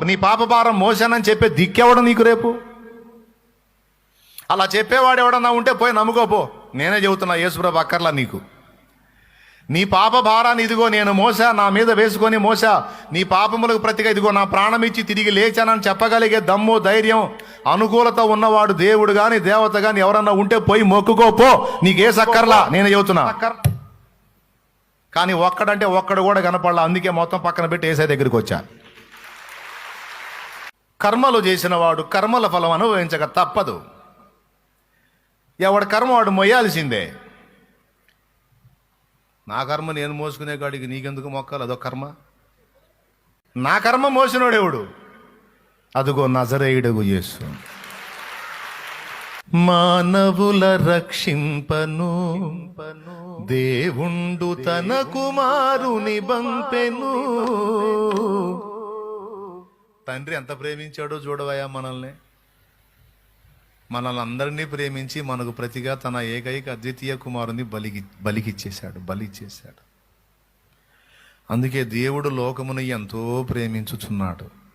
నీ పాప భారం మోసానని చెప్పే దిక్కెవడం నీకు రేపు? అలా చెప్పేవాడు ఎవడన్నా ఉంటే పోయి నమ్ముకోపో నేనే చెబుతున్నా యేసుప్రభు అక్కర్లా నీకు. నీ పాప భారాన్ని ఇదిగో నేను మోసా నా మీద వేసుకొని మోసా. నీ పాపములకు ప్రతిగా ఇదిగో నా ప్రాణం ఇచ్చి తిరిగి లేచానని చెప్పగలిగే దమ్ము ధైర్యం అనుకూలత ఉన్నవాడు దేవుడు గాని దేవత గాని ఎవరన్నా ఉంటే పోయి మొక్కుకోపో నీకే సక్కర్లా నేను చెబుతున్నా. కానీ ఒక్కడంటే ఒక్కడు కూడా కనపడలా. అందుకే మొత్తం పక్కన పెట్టి ఏసై దగ్గరికి వచ్చా. కర్మలు చేసిన వాడు కర్మల ఫలం అనుభవించక తప్పదు. ఎవడి కర్మ వాడు మొయ్యాల్సిందే. నా కర్మ నేను మోసుకునే కాడికి నీకెందుకు మొక్కాలి? అదో కర్మ. నా కర్మ మోసినోడెవడు అదిగో నజరేయుడగు యేసు. మానవుల రక్షింపను. దేవుండు తన కుమారుని బంపెను. తండ్రి ఎంత ప్రేమించాడో చూడవయ్యా మనల్ని. మనల్ని అందరినీ ప్రేమించి మనకు ప్రతిగా తన ఏకైక అద్వితీయ కుమారుని బలికి బలికిచ్చేశాడు బలిచ్చేశాడు. అందుకే దేవుడు లోకమును ఎంతో ప్రేమించుచున్నాడు.